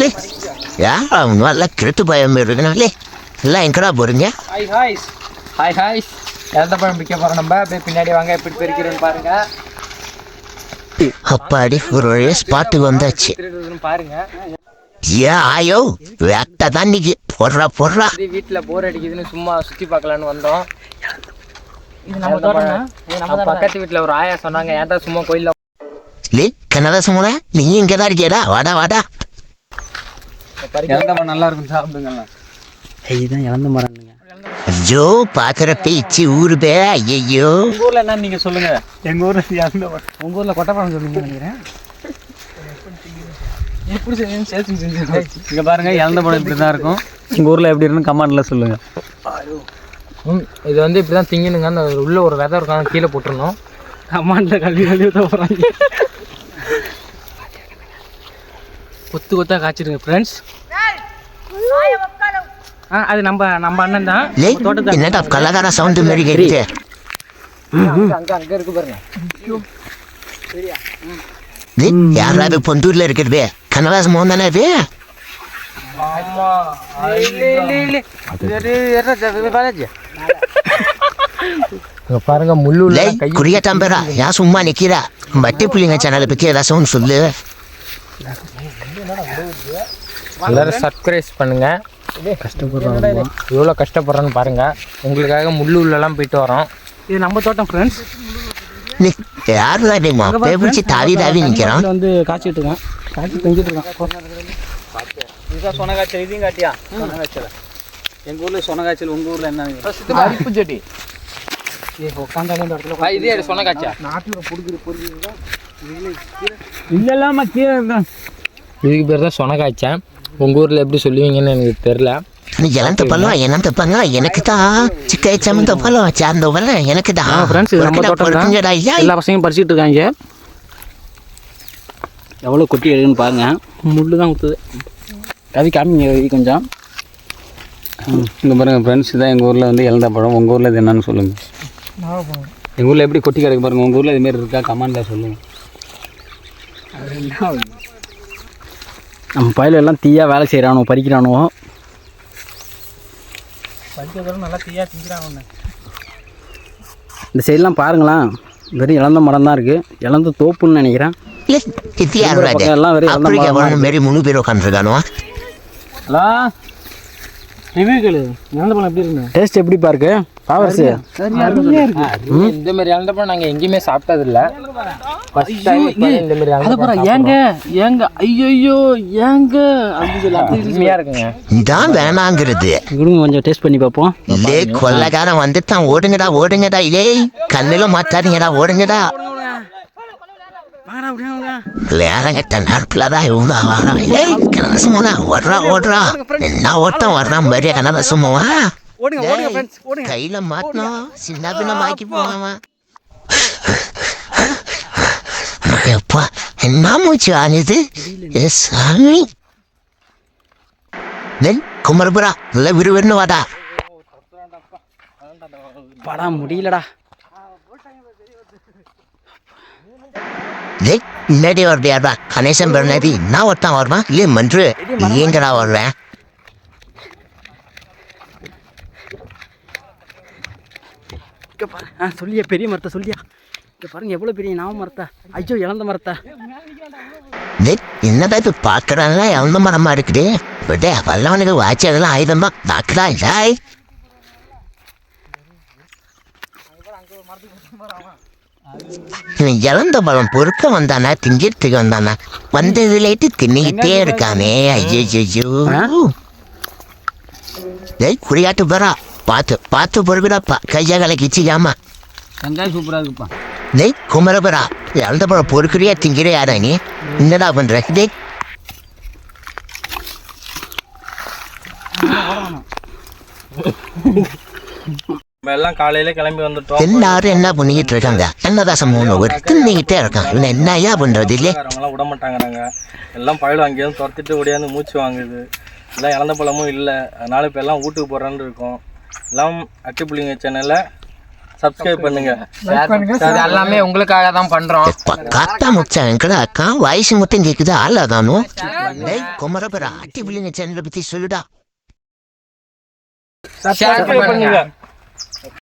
லே. யார் நல்லா கிருட்டு பயம் இருக்குண்ணா லே எல்லாம் எங்கடா போறீங்க? ஹாய் ஹாய்ஸ் ஹாய் ஹாய்ஸ் இறந்த பழம் பிக்க போகிறோம் நம்ம? அப்படியே பின்னாடி வாங்க எப்படி பெருக்கிறோன்னு பாருங்க. அப்பாடி ஒரு வழியா ஸ்பாட்டுக்கு வந்தாச்சு. பாருங்க. ஏன் ஆயோ வேட்டை தான் இன்னைக்கு. போடுறா போடுறா. வீட்டில் போர் அடிக்குதுன்னு சும்மா சுற்றி பார்க்கலான்னு வந்தோம். பக்கத்து வீட்டில் ஒரு ஆயா சொன்னாங்க ஏன்டா சும்மா கோயிலில் லே கனடா சுமரா நீ இங்கே தான் இருக்கியடா. வாடா வாடா. பழம் நல்லா இருக்கும் சாப்பிடுங்க இதுதான் இழந்த ஐயோ பார்க்குற பேச்சு ஊருபே ஐயோ உங்கள் ஊரில் என்ன நீங்கள் சொல்லுங்கள் எங்கள் ஊரில் இறந்த பழம் உங்க ஊர்ல கொட்டைப்பழம் சொல்லுங்க நினைக்கிறேன். எப்படி செஞ்சு சேர்த்து செஞ்சு இங்க பாருங்க இழந்த பழம் இப்படி தான் இருக்கும். உங்க ஊர்ல எப்படி இருக்குன்னு கமெண்ட்ல சொல்லுங்க. ம் இது வந்து இப்படி தான் திங்கணுங்க அந்த உள்ள ஒரு விதை இருக்கும் கீழே போட்டுருணும் கமெண்ட்ல கல்வி கல்வி போறாங்க. கொத்து கொத்தா காய்ச்சிருங்க ஃப்ரெண்ட்ஸ் ஆ அது நம்ம நம்ம அண்ணன் தான். என்னடா கலகார சவுண்டு மாரி கேட்டு அங்கே அங்கே இருக்கு பாருங்க. யாராவது பொந்தூர்ல இருக்கிறது? கனடா சுமம் தானே இங்க பாருங்க முள்ளு லே குறியா தம்பரா ஏன் சும்மா நிக்கிறா. பட்டி புள்ளிங்க சேனலை பத்தி ஏதாச்சும் சொல்லு. எல்லாரும் சப்ஸ்கிரைப் பண்ணுங்க. கஷ்டப்படுறாங்க எவ்வளோ கஷ்டப்படுறோன்னு பாருங்க. உங்களுக்காக முள்ளு உள்ளெல்லாம் போயிட்டு வரோம். இது நம்ம தோட்டம் ஃப்ரெண்ட்ஸ் நீ மொப்பை பிடிச்சி தாவி தாவி நிக்கிறான். வந்து காய்ச்சிட்டு இருக்கான் காய்ச்சி செஞ்சுட்டு இருக்கான். இதுதான் சொன காய்ச்சல் இதையும் காட்டியா? சொன காய்ச்சல் எங்கள் ஊரில் சொன காய்ச்சல் உங்கள் ஊரில் என்ன? அரிப்பு செடி. உட்காந்தாங்க இந்த இடத்துல ஆ, இதே சொன்ன காய்ச்சா இல்லைல்லாம கீழே இருந்தான் இதுக்கு பேர் தான் சொன காய்ச்சேன் உங்கள் ஊரில் எப்படி சொல்லுவீங்கன்னு எனக்கு தெரில இளந்த பழம் என்ன தப்பாங்க எனக்கு தான் சிக்கை சமந்த பழம் சார்ந்த பழம் எனக்கு தான். ஃப்ரெண்ட்ஸ் இது நம்ம தோட்டம் எல்லா பசங்களும் பறிச்சிட்டு இருக்காங்க. எவ்வளோ கொட்டி எடுக்குன்னு பாருங்க. முள்ளு தான் ஊற்றுது கவி காமிங்க கவி கொஞ்சம். இங்கே பாருங்கள் ஃப்ரெண்ட்ஸ் தான் எங்கள் ஊரில் வந்து இழந்த பழம். உங்கள் ஊரில் இது என்னன்னு சொல்லுங்கள் எங்கள் ஊரில் எப்படி கொட்டி கிடக்கு பாருங்கள் உங்கள் ஊரில் இதுமாரி இருக்கா? கமாண்டில் சொல்லுங்கள் நம்ம பயில எல்லாம் தீயா வேலை செய்கிறானோ பறிக்கிறானோ? நல்லா தீயா திங்கிறாங்க இந்த சைட்லாம் பாருங்களேன் வெறும் இழந்த மரம் தான் இருக்குது இழந்த தோப்புன்னு நினைக்கிறேன். எல்லாம் வெறும் இளந்த ஆப்பிரிக்கா மரமா பழம் மாரி மூணு பேர் உட்காந்துருக்கானோ ஹலோ ரிவ்யூ கேளு இழந்த பழம் எப்படி இருக்கு? டேஸ்ட் எப்படி பாருக்கு பாவர்ஸ் இந்த மாதிரி நாங்கள் எங்கேயுமே சாப்பிட்டதில்ல. ஃபர்ஸ்ட் டைம் இந்த மாதிரி அது பாரு ஏங்க ஏங்க ஐயோ ஏங்க அப்படி சொல்லி அப்படி அருமையாக இருக்குங்க. இதான் வேணாங்கிறது. கொடுங்க கொஞ்சம் டேஸ்ட் பண்ணி பார்ப்போம். இல்லே கொள்ளக்காரன் வந்துட்டான் ஓடுங்கடா ஓடுங்கடா. ஏய் கண்ணில மாட்டாதீங்கடா ஓடுங்கடா. லேரங்கட்ட நறுப்புல தான் இவங்க ஏய் கனடா சும்மா ஓடுறா ஓடுறா என்ன ஓட்டம் வர்றான் பெரிய கனடா சும்மாவா கையில மாட்டினோம் சின்ன பின்னமாக்கி போவான் எப்பா என்ன மூச்சு ஆனிது சாமி நெல் குமரபுரா நல்ல விறுவிறுன்னு வாடா படா முடியலடா டேய் முன்னாடி வருடியாடா கணேசன் பிறனாடி என்ன ஒருத்தன் வருவான். இல்லை மன்று? எங்கடா வருவேன் ஆ சொல்லியா பெரிய மரத்தை சொல்லியா? இங்கே பாருங்க எவ்வளோ பெரிய நாவ மரத்தை? ஐயோ இழந்த மரத்தை? என்னடா இப்போ பார்க்குறாங்களா எவ்வளோ மரமா இருக்குது. விட வல்லவனுக்கு வாட்சி அதெல்லாம் ஆயுதம் தான் தாக்குடா இல்லை இழந்த பழம் பொறுக்க வந்தானா திங்கிறதுக்கு வந்தானா? வந்ததுலேட்டு தின்னிக்கிட்டே இருக்கானே. ஐயோ டேய் குடியாட்டு போறா. பார்த்து பார்த்து பொறுக்குடாப்பா கையா கலக்கிச்சிக்காமா வெங்காயம் சூப்பராக இருக்குப்பா. டேய் குமரபுரா இழந்த பழம் பொறுக்கிறியா திங்கிறியாடா நீ? என்னடா பண்ற? டேய். நம்ம எல்லாம் காலையில கிளம்பி வந்துட்டோம். எல்லாரும் என்ன பண்ணிக்கிட்டு இருக்காங்க? என்னதாசம் மூணு ஒரு தின்னிக்கிட்டே இருக்கான் இவன் என்னையா பண்றது இல்லையே? அவங்களாம் விட மாட்டாங்கிறாங்க. எல்லாம் பயிலும் அங்கேயும் துரத்திட்டு ஓடியாந்து மூச்சு வாங்குது. எல்லாம் இழந்த பழமும் இல்லை. அதனால இப்போ எல்லாம் வீட்டுக்கு போகிறேன்னு இருக்கோம். எல்லாம் அட்டி புள்ளிங்க சேனலை சப்ஸ்கிரைப் பண்ணுங்க. எல்லாமே உங்களுக்காக தான் பண்ணுறோம் கத்தா முச்சான் எங்கடா அக்கா? வயசு மட்டும் கேக்குது. ஆள் அதானும் டேய் குமரபுரா அட்டி பிள்ளைங்க சேனலை பத்தி சொல்லுடா. ஷேர் பண்ணுங்க.